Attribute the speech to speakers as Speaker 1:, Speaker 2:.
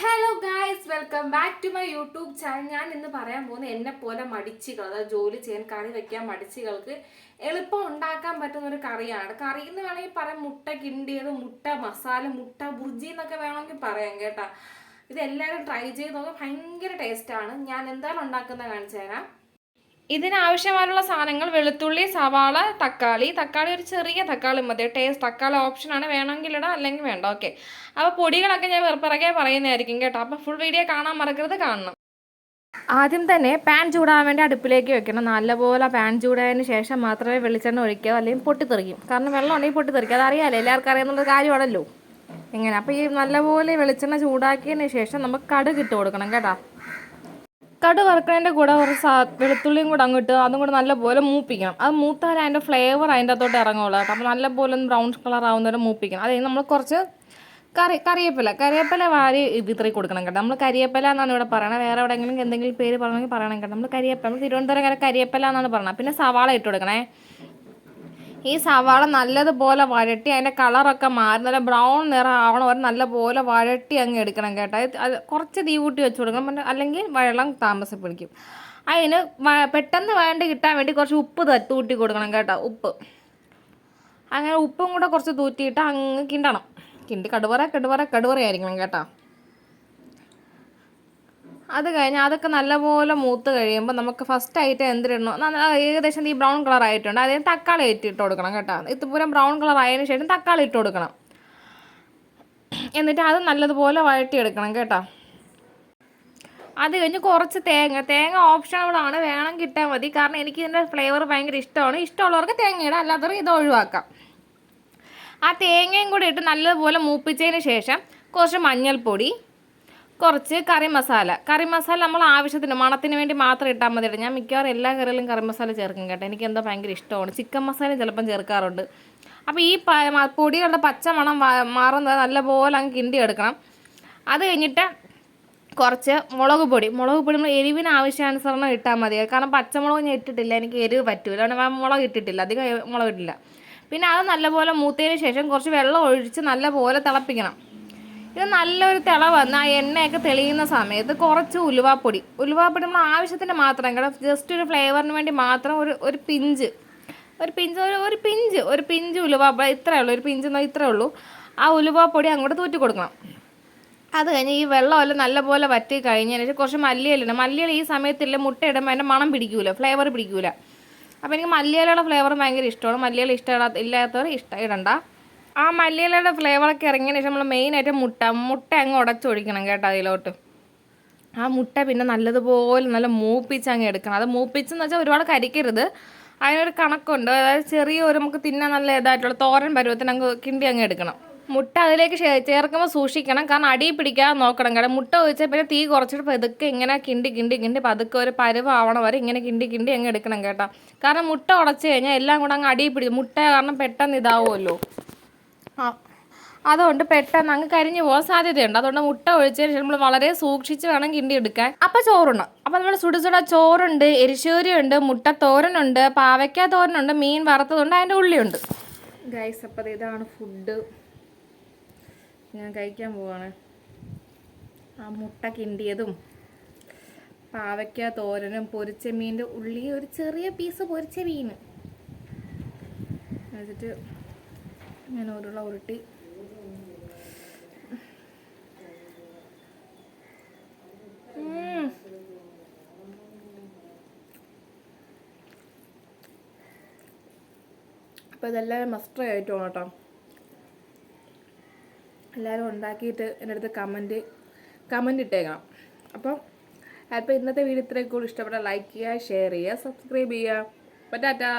Speaker 1: Hello guys welcome back to my YouTube channel ഞാൻ ഇന്ന് പറയാൻ പോകുന്ന എന്നെ പോലെ മടിച്ചുകൾ അതായത് ജോലി ചെയ്യാൻ കറി വെക്കാൻ മടിച്ചുകൾക്ക് എളുപ്പം ഉണ്ടാക്കാൻ പറ്റുന്ന ഒരു കറിയാണ്. കറി എന്ന് വേണമെങ്കിൽ പറയാം മുട്ട കിണ്ടിയത് മുട്ട മസാല മുട്ട ബുർജി എന്നൊക്കെ വേണമെങ്കിൽ പറയാം കേട്ടോ. ഇതെല്ലാവരും ട്രൈ ചെയ്ത് നോക്കാം ഭയങ്കര ടേസ്റ്റാണ് ഞാൻ എന്തായാലും ഉണ്ടാക്കുന്നത് കാണിച്ചു തരാം. ഇതിനാവശ്യമായുള്ള സാധനങ്ങൾ വെളുത്തുള്ളി സവാള തക്കാളി. തക്കാളി ഒരു ചെറിയ തക്കാളി മതി. ടേസ്റ്റ് തക്കാളി ഓപ്ഷനാണ് വേണമെങ്കിൽ ഇടാം അല്ലെങ്കിൽ വേണ്ട. ഓക്കെ അപ്പോൾ പൊടികളൊക്കെ ഞാൻ വെറുപ്പിറകെ പറയുന്നതായിരിക്കും കേട്ടോ. അപ്പോൾ ഫുൾ വീഡിയോ കാണാൻ മറക്കരുത്. കാണണം. ആദ്യം തന്നെ പാൻ ചൂടാൻ വേണ്ടി അടുപ്പിലേക്ക് വെക്കണം. നല്ലപോലെ പാൻ ചൂടായതിന് ശേഷം മാത്രമേ വെളിച്ചെണ്ണ ഒഴിക്കുക അല്ലെങ്കിൽ പൊട്ടിത്തെറിക്കും. കാരണം വെള്ളം ഉണ്ടെങ്കിൽ പൊട്ടിത്തെറിക്കും. അതറിയാലോ? എല്ലാവർക്കും അറിയാവുന്ന കാര്യമാണല്ലോ. ഇങ്ങനെ അപ്പോൾ ഈ നല്ലപോലെ വെളിച്ചെണ്ണ ചൂടാക്കിയതിന് ശേഷം നമുക്ക് കടുക് ഇട്ട് കൊടുക്കണം കേട്ടോ. കടു വറുക്കണതിന്റെ കൂടെ കുറച്ച് വെളുത്തുള്ളിയും കൂടെ അങ്ങോട്ട് അതും കൂടെ നല്ലപോലെ മൂപ്പിക്കണം. അത് മൂത്താൽ അതിന്റെ ഫ്ലേവർ അതിന്റെ അകത്തോട്ട് ഇറങ്ങുള്ളൂ കേട്ടോ. അപ്പോൾ നല്ലപോലെ ബ്രൗൺ കളർ ആവുന്നവരെ മൂപ്പിക്കണം. അത് നമ്മൾ കുറച്ച് കറി കറിവേപ്പില കറിവേപ്പില വാരി ഇത്രയും കൊടുക്കണം കേട്ടോ. നമ്മൾ കരിയേപ്പില എന്നാണ് ഇവിടെ പറയണത്. വേറെ എവിടെയെങ്കിലും എന്തെങ്കിലും പേര് പറയണമെങ്കിൽ പറയണം കേട്ടോ. നമ്മൾ കരിയേപ്പില നമ്മൾ തിരുവനന്തപുരം കര കരിയേപ്പില എന്നാണ് പറയുന്നത് പിന്നെ സവാള ഇട്ട് കൊടുക്കണേ. ഈ സവാള നല്ലതുപോലെ വഴട്ടി അതിന്റെ കളറൊക്കെ മാറി നല്ല ബ്രൗൺ നിറം ആവണം വരെ നല്ലപോലെ വഴട്ടി അങ്ങ് എടുക്കണം കേട്ടോ. അത് കുറച്ച് തീ കൂട്ടി വെച്ച് കൊടുക്കണം. അല്ലെങ്കിൽ വെള്ളം താമസം അതിന് പെട്ടെന്ന് വേണ്ട കിട്ടാൻ വേണ്ടി കുറച്ച് ഉപ്പ് തൂട്ടി കൊടുക്കണം കേട്ടോ ഉപ്പ്. അങ്ങനെ ഉപ്പും കൂടെ കുറച്ച് തൂറ്റിയിട്ട് അങ്ങ് കിണ്ടണം. കിണ്ടി കടുവറ കടുവറ കടുവറ ആയിരിക്കണം കേട്ടോ. അത് കഴിഞ്ഞ് അതൊക്കെ നല്ലപോലെ മൂത്ത് കഴിയുമ്പോൾ നമുക്ക് ഫസ്റ്റ് ആയിട്ട് എന്തിടണോ? ഏകദേശം ഈ ബ്രൗൺ കളർ ആയിട്ടുണ്ട്. അതിന് തക്കാളി ഇട്ട് കൊടുക്കണം കേട്ടോ. ഇതുപോലെ ബ്രൗൺ കളർ ആയതിനു ശേഷം തക്കാളി ഇട്ട് കൊടുക്കണം. എന്നിട്ട് അത് നല്ലതുപോലെ വഴട്ടിയെടുക്കണം കേട്ടോ. അത് കഴിഞ്ഞ് കുറച്ച് തേങ്ങ. തേങ്ങ ഓപ്ഷനബിളാണ്. വേണം കിട്ടാൻ മതി. കാരണം എനിക്ക് ഇതിന്റെ ഫ്ലേവർ ഭയങ്കര ഇഷ്ടമാണ്. ഇഷ്ടമുള്ളവർക്ക് തേങ്ങ ഇടാം അല്ലാത്തവർക്ക് ഇത് ഒഴിവാക്കാം. ആ തേങ്ങയും കൂടി ഇട്ട് നല്ലതുപോലെ മൂപ്പിച്ചതിന് ശേഷം കുറച്ച് മഞ്ഞൾപ്പൊടി കുറച്ച് കറി മസാല. കറി മസാല നമ്മൾ ആവശ്യത്തിന് മണത്തിന് വേണ്ടി മാത്രം ഇട്ടാൽ മതി. ഞാൻ മിക്കവാറും എല്ലാ കറിയിലും കറി മസാല ചേർക്കും കേട്ടോ. എനിക്ക് എന്തോ ഭയങ്കര ഇഷ്ടമാണ്. ചിക്കൻ മസാല ചിലപ്പം ചേർക്കാറുണ്ട്. അപ്പോൾ ഈ പൊടികളുടെ പച്ച മണം മാറുന്നത് നല്ലപോലെ അങ്ങ് കിണ്ടി എടുക്കണം. അത് കഴിഞ്ഞിട്ട് കുറച്ച് മുളക് പൊടി. മുളക് പൊടി നമ്മൾ എരിവിന് ആവശ്യാനുസരണം ഇട്ടാൽ മതി. കാരണം പച്ചമുളക് ഞാൻ ഇട്ടിട്ടില്ല. എനിക്ക് എരിവ് പറ്റൂല. അതുകൊണ്ട് മുളക് ഇട്ടിട്ടില്ല. അധികം മുളക് ഇട്ടില്ല. പിന്നെ അത് നല്ലപോലെ മൂത്തതിന് ശേഷം കുറച്ച് വെള്ളം ഒഴിച്ച് നല്ലപോലെ തിളപ്പിക്കണം. ഇത് നല്ലൊരു തിള ആ എണ്ണയൊക്കെ തെളിയുന്ന സമയത്ത് കുറച്ച് ഉലുവാപ്പൊടി. ഉലുവാപ്പൊടി നമ്മൾ ആവശ്യത്തിന് മാത്രം കേട്ടോ. ജസ്റ്റ് ഒരു ഫ്ലേവറിന് വേണ്ടി മാത്രം ഒരു ഒരു പിഞ്ച്. ഒരു പിഞ്ച് ഒരു ഒരു പിഞ്ച് ഒരു പിഞ്ച് ഉലുവാപ്പൊടി. ഇത്രയേ ഉള്ളൂ. ഒരു പിഞ്ച് എന്നാൽ ഇത്രയേ ഉള്ളൂ. ആ ഉലുവാപ്പൊടി അങ്ങോട്ട് തൂറ്റി കൊടുക്കണം. അത് കഴിഞ്ഞ് ഈ വെള്ളമെല്ലാം നല്ലപോലെ വറ്റി കഴിഞ്ഞതിന് ശേഷം കുറച്ച് മല്ലിയിലുണ്ട് മല്ലിയില ഈ സമയത്തില്ല മുട്ട ഇടുമ്പോൾ അതിന്റെ മണം പിടിക്കൂല. ഫ്ലേവർ പിടിക്കൂല. അപ്പോൾ എനിക്ക് മല്ലിയിലയുടെ ഫ്ലേവർ ഭയങ്കര ഇഷ്ടമാണ്. മല്ലിയില ഇഷ്ടമില്ലാത്ത ഇല്ലാത്തവർ ഇഷ്ടം ഇടണ്ട. ആ മല്ലിയിലയുടെ ഫ്ലേവറൊക്കെ ഇറങ്ങിയതിന് ശേഷം നമ്മൾ മെയിനായിട്ട് മുട്ട മുട്ട അങ്ങ് ഉടച്ചൊഴിക്കണം കേട്ടോ അതിലോട്ട്. ആ മുട്ട പിന്നെ നല്ലതുപോലെ നല്ല മൂപ്പിച്ച് അങ്ങ് എടുക്കണം. അത് മൂപ്പിച്ചെന്ന് വെച്ചാൽ ഒരുപാട് കരിക്കരുത്. അതിനൊരു കണക്കുണ്ട്. അതായത് ചെറിയ ഒരു നമുക്ക് തിന്നാൻ നല്ല ഇതായിട്ടുള്ള തോരൻ പരുവത്തിന് അങ്ങ് കിണ്ടി അങ്ങ് എടുക്കണം. മുട്ട അതിലേക്ക് ചേർക്കുമ്പോൾ സൂക്ഷിക്കണം. കാരണം അടി പിടിക്കാതെ നോക്കണം കാരണം മുട്ട ഒഴിച്ചാൽ പിന്നെ തീ കുറച്ചിട്ട് പതുക്കെ ഇങ്ങനെ കിണ്ടി കിണ്ടി കിണ്ടി പതുക്കെ ഒരു പരുവാവണം വരെ ഇങ്ങനെ കിണ്ടി കിണ്ടി അങ്ങ് എടുക്കണം കേട്ടോ. കാരണം മുട്ട ഉടച്ചു കഴിഞ്ഞാൽ എല്ലാം കൂടെ അങ്ങ് അടി പിടിക്കും മുട്ട കാരണം പെട്ടെന്ന് ഇതാവുമല്ലോ. അതുകൊണ്ട് പെട്ടെന്ന് അങ്ങ് കരിഞ്ഞു പോകാൻ സാധ്യതയുണ്ട്. അതുകൊണ്ട് മുട്ട ഒഴിച്ചതിന് ശേഷം നമ്മൾ വളരെ സൂക്ഷിച്ച് വേണം കിണ്ടി എടുക്കാൻ. അപ്പം ചോറുണ്ട് അപ്പം നമ്മൾ സുടുസുട ചോറുണ്ട് എരിശ്ശേരി ഉണ്ട് മുട്ട തോരനുണ്ട് പാവയ്ക്ക തോരനുണ്ട് മീൻ വറുത്തതുണ്ട് അതിന്റെ ഉള്ളിയുണ്ട്. ഗൈസ് അപ്പം ഇതാണ് ഫുഡ് ഞാൻ കഴിക്കാൻ പോവാണ്. ആ മുട്ട കിണ്ടിയതും പാവയ്ക്ക തോരനും പൊരിച്ച മീന്റെ ഉള്ളി ഒരു ചെറിയ പീസ് പൊരിച്ച മീൻ. എന്നിട്ട് ഇങ്ങനെ ഉരുള ഉരുട്ടി. അപ്പോൾ ഇതെല്ലാവരും മസ്റ്റ് ആയിട്ടാണ് കേട്ടോ. എല്ലാവരും ഉണ്ടാക്കിയിട്ട് എന്റെ അടുത്ത് കമന്റ് കമന്റ് ഇട്ടേക്കണം. അപ്പം അപ്പോൾ ഇന്നത്തെ വീഡിയോ ഇത്രയൊക്കെ ഇഷ്ടപ്പെട്ട ലൈക്ക് ചെയ്യുക ഷെയർ ചെയ്യുക സബ്സ്ക്രൈബ് ചെയ്യുക. അപ്പോൾ ടാറ്റാ.